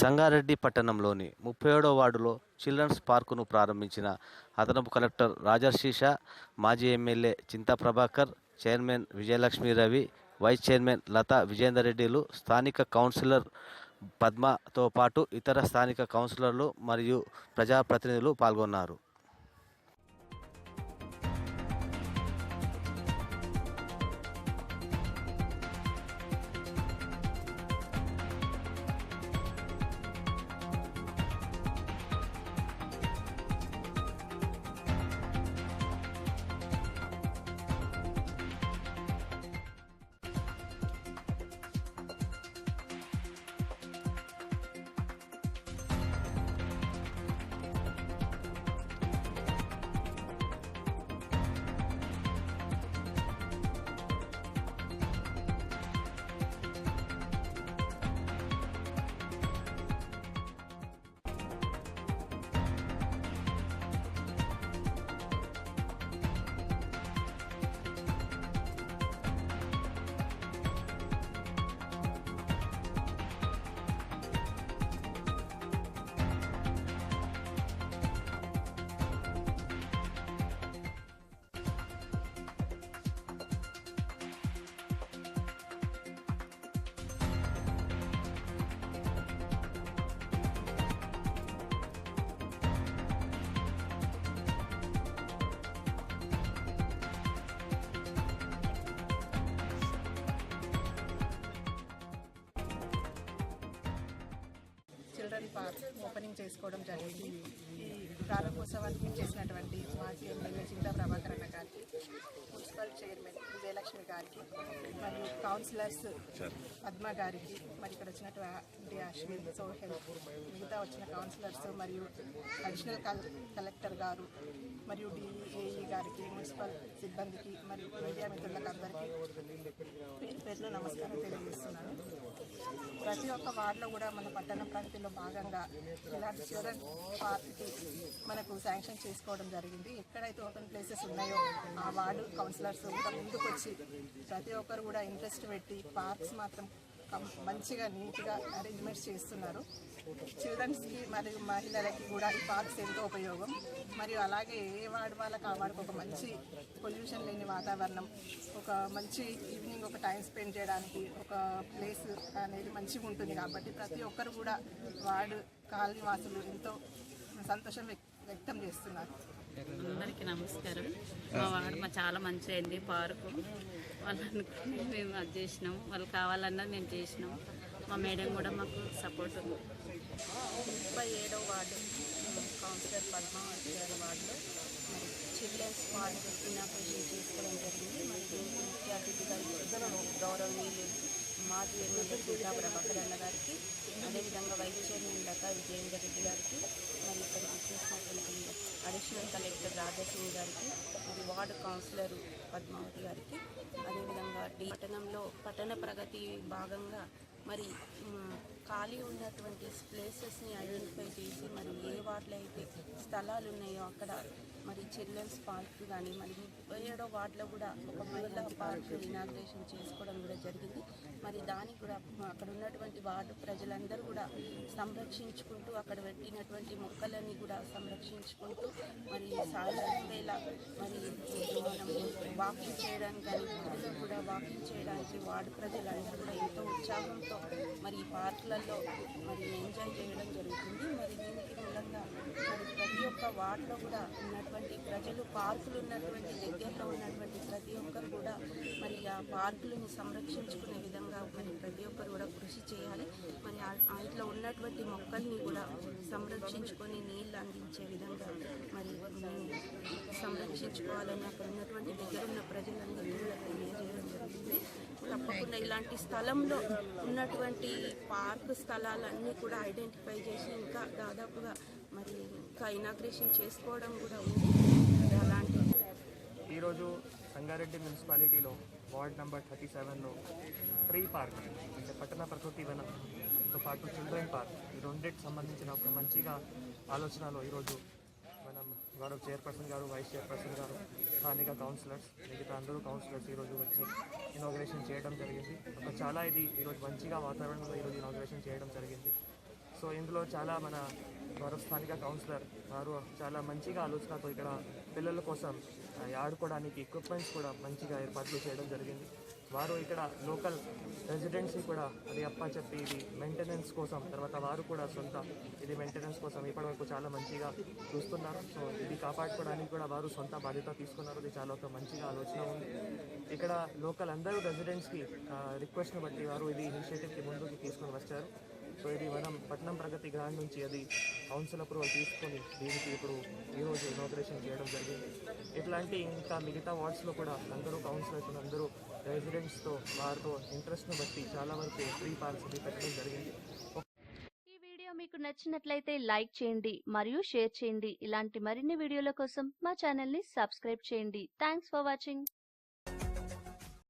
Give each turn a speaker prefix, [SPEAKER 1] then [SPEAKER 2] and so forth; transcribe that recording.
[SPEAKER 1] సంగారెడ్డి పట్టణంలోని ముప్పై ఏడో వార్డులో చిల్డ్రన్స్ పార్కును ప్రారంభించిన అదనపు కలెక్టర్ రాజర్షీష మాజీ MLA Chinta Prabhakar chairman Vijayalakshmi Ravi vice chairman Latha Vijender రెడ్డిలు స్థానిక కౌన్సిలర్ పద్మతో పాటు ఇతర స్థానిక కౌన్సిలర్లు మరియు ప్రజాప్రతినిధులు పాల్గొన్నారు.
[SPEAKER 2] ఓపెనింగ్ చేసుకోవడం జరిగింది. ఈ ప్రారంభోత్సవానికి చేసినటువంటి మాజీ ఎమ్మెల్యే చింతా ప్రభాకర్ అన్న గారికి మున్సిపల్ చైర్మన్ విజయలక్ష్మి గారికి మరియు కౌన్సిలర్స్ పద్మ గారికి మరి ఇక్కడ వచ్చినటువంటి అశ్విన్ సోహెల్ మిగతా వచ్చిన కౌన్సిలర్స్ మరియు అడిషనల్ కల్ కలెక్టర్ గారు మరియు డిఏఈ గారికి మున్సిపల్ సిబ్బందికి మరియు మీడియా మిత్రులకు అందరికీ పేరు పేరున నమస్కారం తెలియజేస్తున్నాను. ప్రతి ఒక్క వార్డులో కూడా మన పట్టణ ప్రాంతంలో భాగంగా ఇలాంటి చిల్డ్రన్ పార్క్కి మనకు శాంక్షన్ చేసుకోవడం జరిగింది. ఎక్కడైతే ఓపెన్ ప్లేసెస్ ఉన్నాయో ఆ వార్డు కౌన్సిలర్స్ కూడా ముందుకు వచ్చి ప్రతి ఒక్కరు కూడా ఇంట్రెస్ట్ పెట్టి పార్క్స్ మాత్రం మంచిగా నీట్గా అరేంజ్మెంట్స్ చేస్తున్నారు. చిల్డ్రన్స్కి మరియు మహిళలకి కూడా ఈ పార్క్స్ ఎంతో ఉపయోగం. మరియు అలాగే ఏ వాడి వాళ్ళకి ఆ వాడికి ఒక మంచి పొల్యూషన్ లేని వాతావరణం ఒక మంచి ఈవినింగ్ ఒక టైం స్పెండ్ చేయడానికి ఒక ప్లేస్ అనేది మంచిగా ఉంటుంది కాబట్టి ప్రతి ఒక్కరు కూడా వార్డు కాలనీ వాసులు ఎంతో సంతోషం వ్యక్- వ్యక్తం చేస్తున్నారు.
[SPEAKER 3] అందరికీ నమస్కారం. మా వాడు మా చాలా మంచి అయింది పార్కు. వాళ్ళు అనుకుని మేము అది చేసినాం వాళ్ళు కావాలన్నా మేము చేసినాం మా మేడం కూడా మాకు సపోర్ట్ ఉంది.
[SPEAKER 4] ముప్పై ఏడో వార్డు. కౌన్సిలర్ పద్మావతి గారి వార్డులో చిల్డ్రన్స్ పార్క్ ఇనాగ్రేషన్ చేసుకోవడం జరిగింది. మనకి ముఖ్య అతిథిగా గౌరవనీయులు మాజీ ఎమ్మెల్యే సీతా ప్రభాకర్ అన్న గారికి అదేవిధంగా వైస్ చైర్మన్ లతా విజయేంద్ర రెడ్డి గారికి మరి ఇక్కడ చేసినటువంటి అడిషనల్ కలెక్టర్ రాధాసింగ్ గారికి మరి వార్డు కౌన్సిలర్ పద్మావతి గారికి అదేవిధంగా డి పట్టణంలో పట్టణ ప్రగతి భాగంగా మరి ఖాళీ ఉన్నటువంటి ప్లేసెస్ని ఐడెంటిఫై చేసి మరి ఏ వార్డులో అయితే స్థలాలు ఉన్నాయో అక్కడ మరి చిల్డ్రన్స్ పార్క్ కానీ మరి ముప్పై ఏడో వార్డులో కూడా ఒక మహిళా పార్క్ ఇనాగ్రేషన్ చేసుకోవడం కూడా జరిగింది. మరి దానికి కూడా అక్కడ ఉన్నటువంటి వార్డు ప్రజలందరూ కూడా సంరక్షించుకుంటూ అక్కడ పెట్టినటువంటి మొక్కలని కూడా సంరక్షించుకుంటూ మరి సాయంత్రం వేళ మరి మనం వాకింగ్ చేయడానికి కానీ కూడా వాకింగ్ చేయడానికి వార్డు ప్రజలందరూ కూడా ఎంతో ఉత్సాహంతో మరి ఈ పార్కులలో మరి ఎంజాయ్ చేయడం జరుగుతుంది. మరి దీనికి మూలంగా మరి ప్రతి ఒక్క వార్డులో కూడా ఉన్నటువంటి ప్రజలు పార్కులు ఉన్నటువంటి దగ్గరలో ఉన్నటువంటి ప్రతి ఒక్కరు కూడా మరి ఆ పార్కులను సంరక్షించుకునే విధంగా మరి ప్రతి ఒక్కరు కూడా కృషి చేయాలి. మరి ఆ- వాటిలో ఉన్నటువంటి మొక్కల్ని కూడా సంరక్షించుకొని నీళ్ళు అందించే విధంగా మరి సంరక్షించుకోవాలని అక్కడ ఉన్నటువంటి దగ్గర ఉన్న ప్రజలందరికీ కూడా తెలియజేయడం జరుగుతుంది తప్పకుండా ఇలాంటి స్థలంలో ఉన్నటువంటి పార్క్ స్థలాలన్నీ కూడా ఐడెంటిఫై చేసి ఇంకా దాదాపుగా మరి ఇంకా ఇనాగ్రేషన్ చేసుకోవడం కూడా ఉంది.
[SPEAKER 5] ఈరోజు సంగారెడ్డి మున్సిపాలిటీలో వార్డ్ నెంబర్ థర్టీ సెవెన్లో ట్రీ పార్క్ అంటే పట్టణ ప్రకృతి వనంతో పాటు చిల్డ్రన్ పార్క్ ఈ రెండింటికి సంబంధించిన ఒక మంచిగా ఆలోచనలో ఈరోజు మనం గౌరవ చైర్పర్సన్ గారు వైస్ చైర్పర్సన్ గారు స్థానిక కౌన్సిలర్స్ మిగతా అందరూ కౌన్సిలర్స్ ఈరోజు వచ్చి ఇనాగ్రేషన్ చేయడం జరిగింది. ఒక చాలా ఇది ఈరోజు మంచిగా వాతావరణంలో ఈరోజు ఇనాగ్రేషన్ చేయడం జరిగింది. సో ఇందులో చాలా మన గౌరవ స్థానిక కౌన్సిలర్ వారు చాలా మంచిగా ఆలోచనతో ఇక్కడ పిల్లల కోసం ఆడుకోవడానికి ఎక్విప్మెంట్స్ కూడా మంచిగా ఏర్పాట్లు చేయడం జరిగింది. వారు ఇక్కడ లోకల్ రెసిడెన్సీ కూడా అది అప్ప చెప్పి ఇది మెయింటెనెన్స్ కోసం తర్వాత వారు కూడా సొంత ఇది మెయింటెనెన్స్ కోసం ఇప్పటివరకు చాలా మంచిగా చూస్తున్నారు. సో ఇది కాపాడుకోవడానికి కూడా వారు సొంత బాధ్యత తీసుకున్నారు. ఇది చాలా ఒక మంచిగా ఆలోచన ఉంది. ఇక్కడ లోకల్ అందరూ రెసిడెంట్స్కి రిక్వెస్ట్ని బట్టి వారు ఇది ఇనిషియేటివ్కి ముందుకు తీసుకొని వచ్చారు. సో ఇది మనం పట్నం ప్రగతి గ్రాండ్ నుంచి అది కౌన్సిల్ అప్రూవల్ తీసుకొని దీనికి ఇప్పుడు ఈరోజు ఇనాగ్రేషన్ చేయడం జరిగింది. ఇట్లాంటి ఇంకా మిగతా వార్డ్స్లో కూడా అందరూ కౌన్సిలర్స్ అందరూ రెసిడెంట్స్తో వారితో ఇంట్రెస్ట్ను బట్టి చాలా వరకు ఫ్రీ పార్క్స్ పెట్టడం జరిగింది.
[SPEAKER 6] ఈ వీడియో మీకు నచ్చినట్లయితే లైక్ చేయండి మరియు షేర్ చేయండి. ఇలాంటి మరిన్ని వీడియోల కోసం మా ఛానల్ని సబ్స్క్రైబ్ చేయండి. Thanks for watching